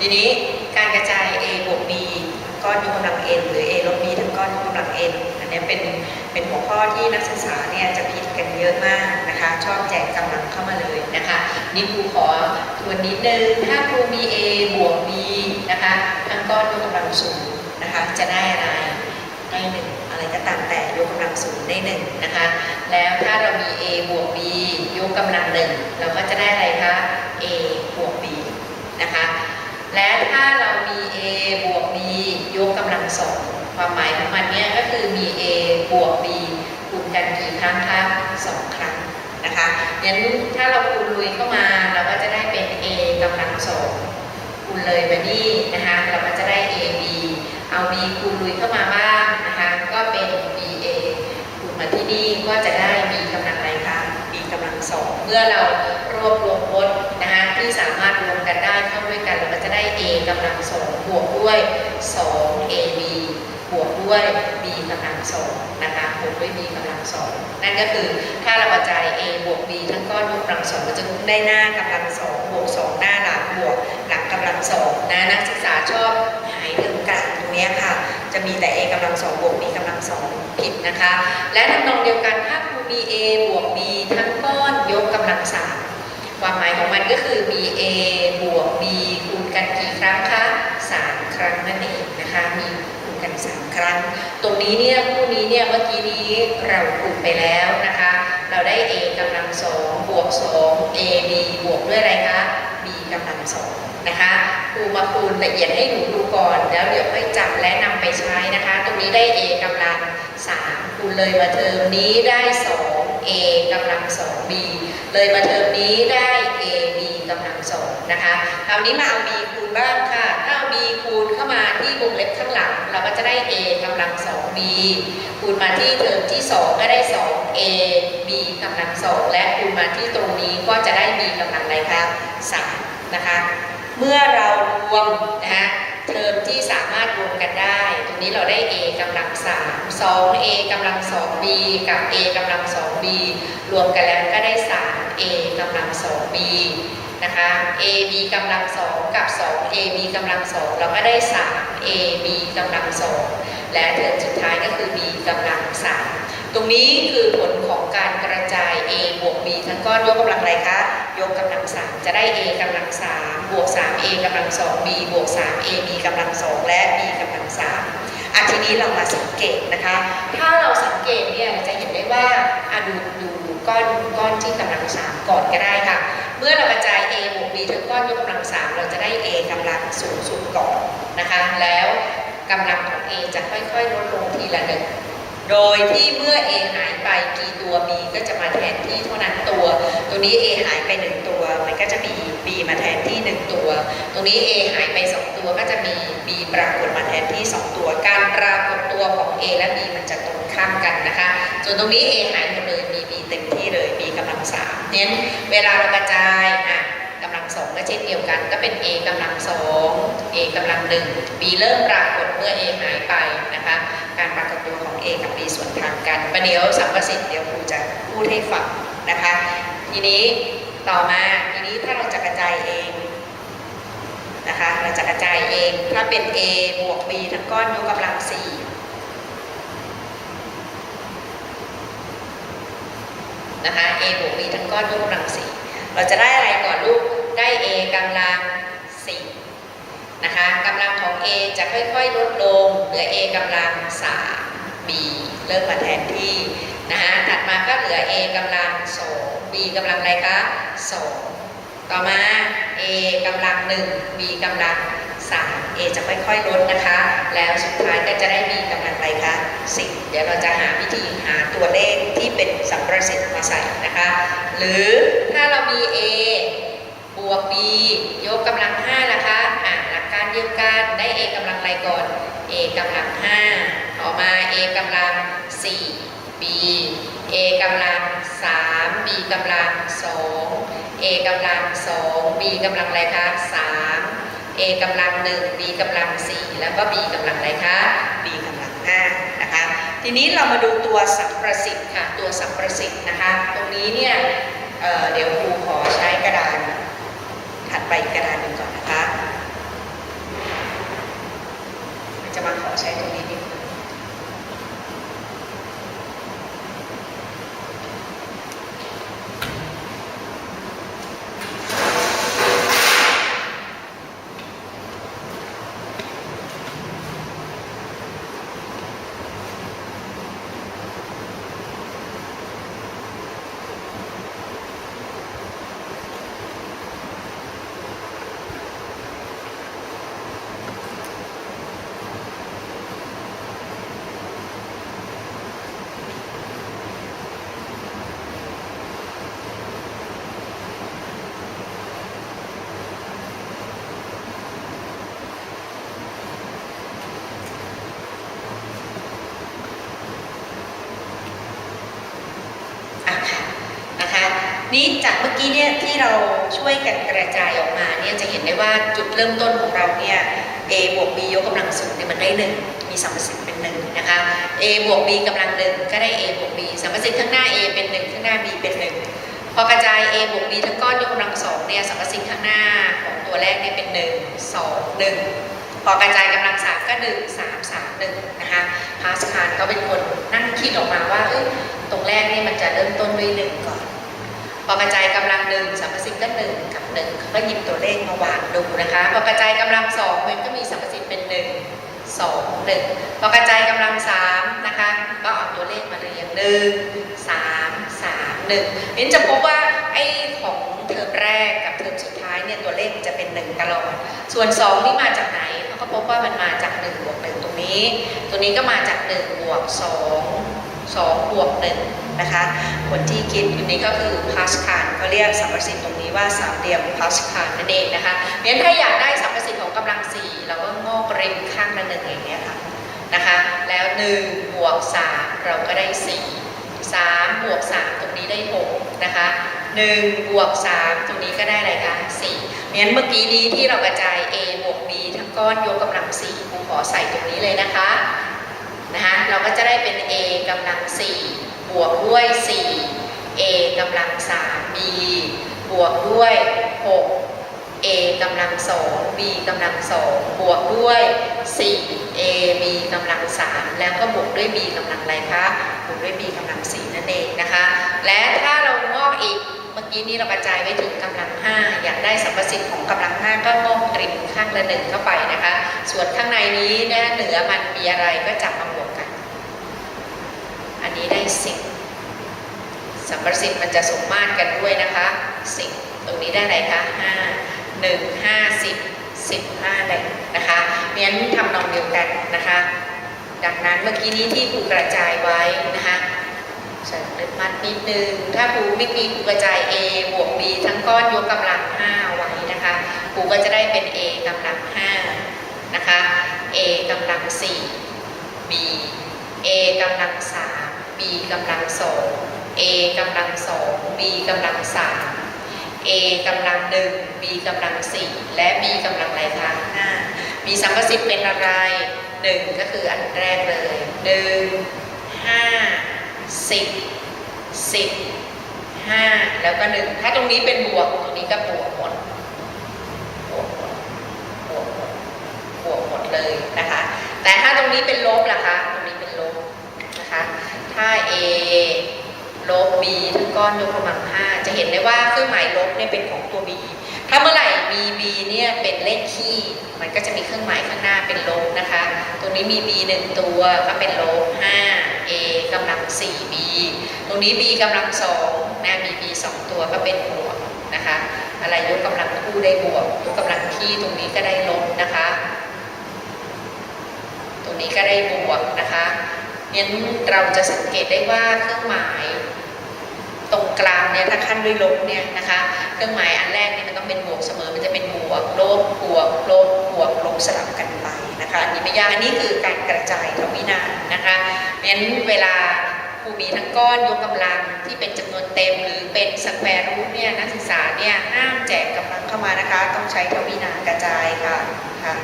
ทีนี้การกระจาย a บวก b ก้อนยกกำลัง n หรือ a ลบ b ทั้งก้อนยกกำลัง n อันนี้เป็นเป็นหัวข้อที่นักศึกษาเนี่ยจะผิดกันเยอะมากนะคะ ชอบแจกกำลังเข้ามาเลยนะคะ นี่ครูขอทวนนิดนึง ถ้าครูมี a บวก b นะคะทั้งก้อนยกกำลังศูนย์นะคะ จะได้อะไรได้หนึ่งอะไรก็ตามแต่ยกกำลังศูนย์ได้หนึ่งนะคะ แล้วถ้าเรามี a บวก b ยกกำลังหนึ่งเราก็จะได้อะไรคะ a บวก b นะคะ และถ้าเรามี a บวก b ยกกำลังสองความหมายของมันเนี่ยก็คือมี a บวก b คูณกันกี่ครั้งคะสองครั้งนะคะงั้นถ้าเราคูณลุยเข้ามาเราก็จะได้เป็น a กำลังสองคูณเลยมานี่นะคะเราก็จะได้ a b เอา b คูณลุยเข้ามาบ้างนะคะก็เป็น b a คูณมาที่นี่ก็จะได้ b กำลังอะไรคะ b กำลังสองเมื่อเรารวบรวม a กำลังสองบวกด้วย 2 ab บวกด้วย b กำลังสองนะคะบวกด้วย b กำลังสองนั่นก็คือถ้าเรากระจาย a บวก b ทั้งก้อนยกกำลังสองมันจะได้หน้ากำลังสองบวกสองหน้าหลังบวกหลังกำลังสองนะนักศึกษาชอบหายตรงกลางตรงนี้ค่ะ จะมีแต่ a กำลังสองบวก b กำลังสองผิดนะคะ และทำนองเดียวกันถ้าครูมี a บวก b ทั้งก้อนยกกำลังสาม ความหมายของมันก็คือมี a บวก b คูณกันกี่ครั้งคะสามครั้งนั่นเองนะคะมีคูณกันสามครั้ง ตรงนี้เนี่ยคู่นี้เนี่ยเมื่อกี้นี้เราคูณไปแล้วนะคะ เราได้ a กำลังสองบวกสอง a b บวกด้วยอะไรคะ b กำลังสองนะคะครูมาคูณละเอียดให้หนูดูก่อน แล้วเดี๋ยวค่อยจำและนำไปใช้นะคะ ตรงนี้ได้ a กำลัง สามคูณเลยมาเทอมนี้ได้สอง a กำลังสอง b เลยมาเทอมนี้ได้ a b กำลังสองนะคะ คราวนี้มาเอา b คูณบ้างค่ะ ถ้าเอา b คูณเข้ามาที่วงเล็บข้างหลัง เราก็จะได้ a กำลังสอง b คูณมาที่เทอมที่ 2 ก็ได้ 2 a b กำลังสองและคูณมาที่ตรงนี้ก็จะได้ b กำลังอะไรครับ3นะคะ เมื่อเรารวมนะคะ เทอมที่สามารถรวมกันได้ ตรงนี้เราได้ a กำลัง3 2 a กำลัง2 b กับ a กำลัง2 b รวมกันแล้วก็ได้3 a กำลัง2 b นะคะ a b กำลัง2กับ2 a b กำลัง2เราก็ได้3 a b กำลัง2และเทอมสุดท้ายก็คือ b กำลัง3 ตรงนี้คือผลของการกระจาย a บวก b ทั้งก้อนยกกำลังอะไรคะ ยกกำลัง3จะได้ a กำลัง3บวก 3a กำลัง2 b บวก 3a b กำลัง2และ b กำลัง3อะทีนี้เรามาสังเกตนะคะ ถ้าเราสังเกตเนี่ยเราจะเห็นได้ว่าอะดูดูดูก้อนก้อนที่กำลัง3ก่อนก็ได้ค่ะ เมื่อเรากระจาย a บวก b ทั้งก้อนยกกำลัง3เราจะได้ a กำลังสูงสุดก่อนนะคะ แล้วกำลังของ a จะค่อยๆลดลงทีละหนึ่ง โดยที่เมื่อ A หายไปกี่ตัว B ก็จะมาแทนที่เท่านั้นตัว ตัวนี้ A หายไป 1 ตัว มันก็จะมี B มาแทนที่ 1 ตัว ตรงนี้ A หายไป 2 ตัวก็จะมี B ปรากฏมาแทนที่ 2 ตัว การปรากฏตัวของ A และ B มันจะตรงข้ามกันนะคะ ส่วนตรงนี้ A หายหมดเลย มี B เต็มที่เลย B กำลัง3เน้นเวลาเรากระจายอะกำลังสองก็เช่นเดียวกัน ก็เป็น A กำลังสอง A กำลังหนึ่ง B เริ่มปรากฏเมื่อ A หายไปนะคะ การปรากฏตัวของ A กับ B ส่วนทางกันประเดี๋ยวสัมประสิทธิ์เดี๋ยวครูจะพูดให้ฟังนะคะ ทีนี้ต่อมาทีนี้ถ้าเราจะกระจายเองนะคะเราจะกระจายเองถ้าเป็น A บวก B ทั้งก้อนยกกำลัง4นะคะ A บวก B ทั้งก้อนยกกำลัง4เราจะได้อะไรก่อนลูกำลัง4 นะคะกำลังของ A จะค่อยๆลดลงเหลือ A กำลัง 3 B เริ่มมาแทนที่นะคะถัดมาก็เหลือ A กำลัง 2 B กำลังอะไรคะ 2 ต่อมา A กำลัง 1 B กำลัง 3 A จะค่อยๆลดนะคะ แล้วสุดท้ายก็จะได้ B กำลังอะไรคะ 10 เดี๋ยวเราจะหาวิธีหาตัวเลขที่เป็นสัมประสิทธิ์มาใส่นะคะ หรือถ้าเรามี A บวก b ยกกำลัง5นะคะอะหลักกา เดียวกันได้ a กำลังอะไรก่อน a กำลัง 5 ต่อมา a กำลัง 4 b a กำลัง 3 b กำลัง 2 a กำลัง 2 b กำลังอะไรคะ 3 a กำลัง 1 b กำลัง 4 แล้วก็ b กำลังอะไรคะ b กำลัง 5 นะคะ ทีนี้เรามาดูตัวสัมประสิทธิ์ค่ะ ตัวสัมประสิทธิ์นะคะ ตรงนี้เนี่ยเเดี๋ยวครูขอใช้กระดานถัดไปกระดานหนึ่งก่อนนะคะ จะมาขอใช้ตรงนี้นิดนึงอะค่ะ นี่จากเมื่อกี้เนี่ยที่เราช่วยกันกระจายออกมาเนี่ยจะเห็นได้ว่าจุดเริ่มต้นของเราเนี่ย a บวก b ยกกำลังสูงเนี่ยมันได้หนึ่งมีสัมประสิทธิ์เป็นหนึ่งนะคะ a บวก b กำลังหนึ่งก็ได้ a บวก b สัมประสิทธิ์ข้างหน้า a เป็นหนึ่งข้างหน้า b เป็นหนึ่งพอกระจาย a บวก b ทั้งก้อนยกกำลังสองเนี่ยสัมประสิทธิ์ข้างหน้าของตัวแรกเนี่ยเป็นหนึ่งสองหนึ่งพอกระจายกำลังสามก็หนึ่งสามสามหนึ่งนะคะพาสคาลก็เป็นคนนั่งคิดออกมาว่าเอ้ยตรงแรกนี่มันจะเริ่มต้นด้วยหนึ่งก่อน พอกระจายกำลังหนึ่งสัมประสิทธิ์ก็หนึ่งกับหนึ่งเขาก็หยิบตัวเลขมาวางดูนะคะ พอกระจายกำลังสองมันก็มีสัมประสิทธิ์เป็นหนึ่งสองหนึ่งพอกระจายกำลังสามนะคะ ก็เอาตัวเลขมาเรียงหนึ่งสามสามหนึ่งนี่จะพบว่าไอ้ของเทอมแรกกับเทอมสุดท้ายเนี่ยตัวเลขจะเป็นหนึ่งตลอด ส่วนสองนี่มาจากไหนเขาก็พบว่ามันมาจากหนึ่งบวกหนึ่งตรงนี้ ตัวนี้ก็มาจากหนึ่งบวกสอง สองบวกหนึ่งนะคะคนที่คิดอยู่นี้ก็คือพาสคาลเขาเรียกสัมประสิทธิ์ตรงนี้ว่าสามเหลี่ยมพาสคาลนั่นเองนะคะเพราะฉะนั้นถ้าอยากได้สัมประสิทธิ์ของกำลังสี่เราก็งอกริมข้างละหนึ่งอย่างเงี้ยค่ะนะคะแล้วหนึ่งบวกสามเราก็ได้สี่สามบวกสามตรงนี้ได้หกนะคะหนึ่งบวกสามตรงนี้ก็ได้อะไรคะสี่เพราะฉะนั้นเมื่อกี้นี้ที่เรากระจาย a บวก b ทั้งก้อนยกกำลังสี่ครูขอใส่ตรงนี้เลยนะคะนะคะเราก็จะได้เป็น กำลัง4บวกด้วย4 a กำลัง3 b บวกด้วย6 a กำลัง2 b กำลัง2บวกด้วย4 a b กำลัง3แล้วก็บวกด้วย b กำลังอะไรคะบวกด้วย b กำลัง4นั่นเองนะคะ และถ้าเรางอกอีกเมื่อกี้นี้เรากระจายไว้ถึงกำลัง5อยากได้สัมประสิทธิ์ของกำลัง5ก็งอกริมข้างละหนึ่งเข้าไปนะคะ ส่วนข้างในนี้นะเหนือมันมีอะไรก็จับมาบวกกัน อันนี้ได้สิบสัมประสิทธิ์มันจะสมมาตรกันด้วยนะคะสิบตรงนี้ได้อะไรคะห้าหนึ่งห้าสิบสิบห้าหนึ่งนะคะเพราะฉะนั้นทำนองเดียวกันนะคะ ดังนั้นเมื่อกี้นี้ที่ครูกระจายไว้นะคะใส่เล็บมัดนิดนึง ถ้าครูไม่มีครูกระจาย A บวก B ทั้งก้อนยกกำลัง5ไว้นะคะครูก็จะได้เป็น A กำลัง5นะคะ A กำลัง4 B A กำลัง3 B กำลัง2 A กำลัง2 B กำลัง3 A กำลัง1 B กำลัง4และ B กำลังอะไรคะ5มีสัมประสิทธิ์เป็นอะไร1ก็คืออันแรกเลย1 5 10 10 5แล้วก็1ถ้าตรงนี้เป็นบวกตรงนี้ก็บวกหมดบวกหมดบวกหมดบวกหมดเลยนะคะ แต่ถ้าตรงนี้เป็นลบล่ะคะ ตรงนี้เป็นลบนะคะ ถ้า a ลบ b ทั้งก้อนยกกำลัง5จะเห็นได้ว่าเครื่องหมายลบเนี่ยเป็นของตัว b ถ้าเมื่อไหร่มี b เนี่ยเป็นเลขคี่ มันก็จะมีเครื่องหมายข้างหน้าเป็นลบนะคะ ตรงนี้มี b หนึ่งตัวก็เป็นลบ5 a กำลัง 4b ตรงนี้ b กำลัง2นะมี b สองตัวก็เป็นบวกนะคะ อะไรยกกำลังคู่ได้บวกยกกำลังคี่ตรงนี้ก็ได้ลบนะคะ ตรงนี้ก็ได้บวกนะคะ งั้นเราจะสังเกตได้ว่าเครื่องหมายตรงกลางเนี่ยถ้าขั้นด้วยลบเนี่ยนะคะเครื่องหมายอันแรกเนี่ยมันต้องเป็นบวกเสมอมันจะเป็นบวกลบบวกลบบวกลบสลับกันไปนะคะอันนี้ไม่ยากอันนี้คือการกระจายทวินานนะคะงั้นเวลาครูมีทั้งก้อนยกกำลังที่เป็นจำนวนเต็มหรือเป็นสแควร์รูทเนี่ยนักศึกษาเนี่ยห้ามแจกกำลังเข้ามานะคะ ต้องใช้ทวินานกระจายค่ะค่ะ